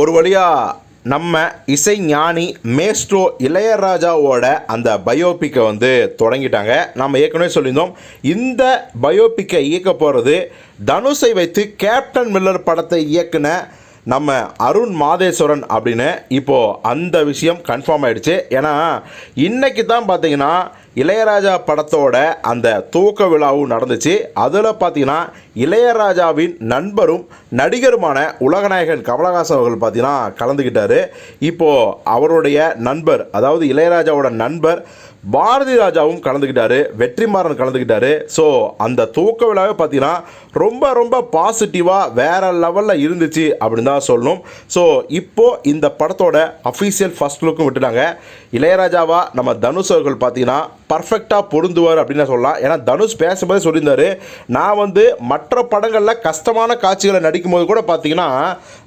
ஒரு வழியாக நம்ம இசை ஞானி மேஸ்ட்ரோ இளையராஜாவோட அந்த பயோபிக்கை வந்து தொடங்கிட்டாங்க. நம்ம ஏற்கனவே சொல்லியிருந்தோம். இந்த பயோபிக்கை இயக்க போகிறது தனுஷை வைத்து கேப்டன் மில்லர் படத்தை இயக்குன நம்ம அருண் மாதேஸ்வரன் அப்படின்னு இப்போது அந்த விஷயம் கன்ஃபார்ம் ஆகிடுச்சு ஏன்னா இன்றைக்கி தான் பார்த்தீங்கன்னா இளையராஜா படத்தோட அந்த துவக்க விழாவும் நடந்துச்சு. அதில் பார்த்தீங்கன்னா இளையராஜாவின் நண்பரும் நடிகருமான உலகநாயகன் கமலஹாசன் அவர்கள் பார்த்தீங்கன்னா கலந்துக்கிட்டாரு இப்போது அவருடைய நண்பர் அதாவது இளையராஜாவோட நண்பர் பாரதி ராஜாவும் கலந்துக்கிட்டாரு வெற்றிமாறன் கலந்துக்கிட்டாரு ஸோ அந்த துவக்க விழாவே பார்த்தீங்கன்னா ரொம்ப ரொம்ப பாசிட்டிவாக வேற லெவலில் இருந்துச்சு அப்படின்னு தான் சொல்லணும். ஸோ இப்போது இந்த படத்தோட அஃபீஷியல் ஃபர்ஸ்ட் லுக்கும் விட்டுட்டாங்க. இளையராஜாவா நம்ம தனுஷ் அவர்கள் பார்த்தீங்கன்னா பர்ஃபெக்டாக பொருந்துவார் அப்படின்னு சொல்லலாம். ஏன்னா தனுஷ் பேசும்போதே சொல்லியிருந்தாரு நான் வந்து மற்ற மற்ற படங்களில் கஷ்டமான காட்சிகளை நடிக்கும்போது கூட பார்த்தீங்கன்னா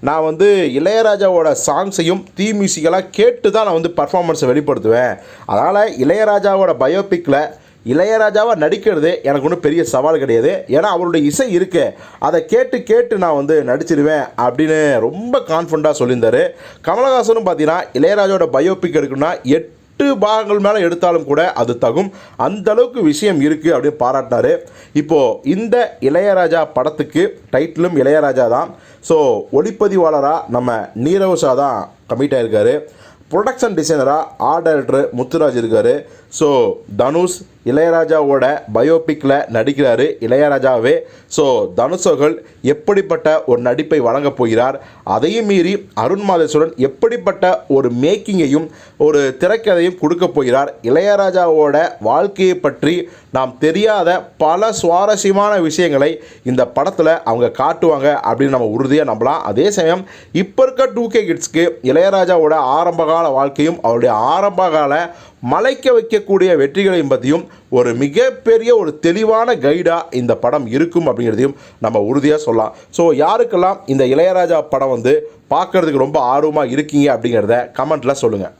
நான் வந்து இளையராஜாவோட சாங்ஸையும் தீ மியூசிக்கெல்லாம் கேட்டு தான் நான் வந்து பர்ஃபார்மன்ஸை வெளிப்படுத்துவேன். அதனால் இளையராஜாவோட பயோபிக்கில் இளையராஜாவாக நடிக்கிறது எனக்கு ஒன்றும் பெரிய சவால் கிடையாது. ஏன்னா அவருடைய இசை இருக்கு. அதை கேட்டு கேட்டு நான் வந்து நடிச்சிருவேன் அப்படின்னு ரொம்ப கான்ஃபிடண்ட்டாக சொல்லியிருந்தார். கமலஹாசனும் பார்த்தீங்கன்னா இளையராஜாவோட பயோபிக் எடுக்கணும்னா எட்டு எட்டு பாகங்கள் மேலே எடுத்தாலும் கூட அது தகும். அந்த அளவுக்கு விஷயம் இருக்குது அப்படின்னு பாராட்டினாரு. இப்போது இந்த இளையராஜா படத்துக்கு டைட்டிலும் இளையராஜா தான். ஸோ ஒளிப்பதிவாளராக நம்ம நீரவ் ஷா தான் கமிட் ஆயிருக்காரு. ப்ரொடக்ஷன் டிசைனராக ஆர்ட் டைரக்டர் முத்துராஜ் இருக்கார். ஸோ தனுஷ் இளையராஜாவோட பயோபிக்கில் நடிக்கிறாரு இளையராஜாவே. ஸோ தனுஷ் எப்படிப்பட்ட ஒரு நடிப்பை வழங்கப் போகிறார் அதையும் மீறி அருண் மாதேஸ்வரன் எப்படிப்பட்ட ஒரு மேக்கிங்கையும் ஒரு திரைக்கதையும் கொடுக்க போகிறார். இளையராஜாவோட வாழ்க்கையை பற்றி நாம் தெரியாத பல சுவாரஸ்யமான விஷயங்களை இந்த படத்தில் அவங்க காட்டுவாங்க அப்படின்னு நம்ம உறுதியாக நம்பலாம். அதே சமயம் இப்போ இருக்க டூ கே கிட்ஸ்க்கு இளையராஜாவோட ஆரம்பகால வாழ்க்கையும் அவருடைய ஆரம்பகால மலைக்க வைக்கக்கூடிய வெற்றிகளையும் பற்றியும் ஒரு மிகப்பெரிய ஒரு தெளிவான கைடாக இந்த படம் இருக்கும் அப்படிங்கிறதையும் நம்ம உறுதியாக சொல்லலாம். ஸோ யாருக்கெல்லாம் இந்த இளையராஜா படம் வந்து பார்க்கறதுக்கு ரொம்ப ஆர்வமாக இருக்கீங்க அப்படிங்கிறத கமெண்ட்டில் சொல்லுங்கள்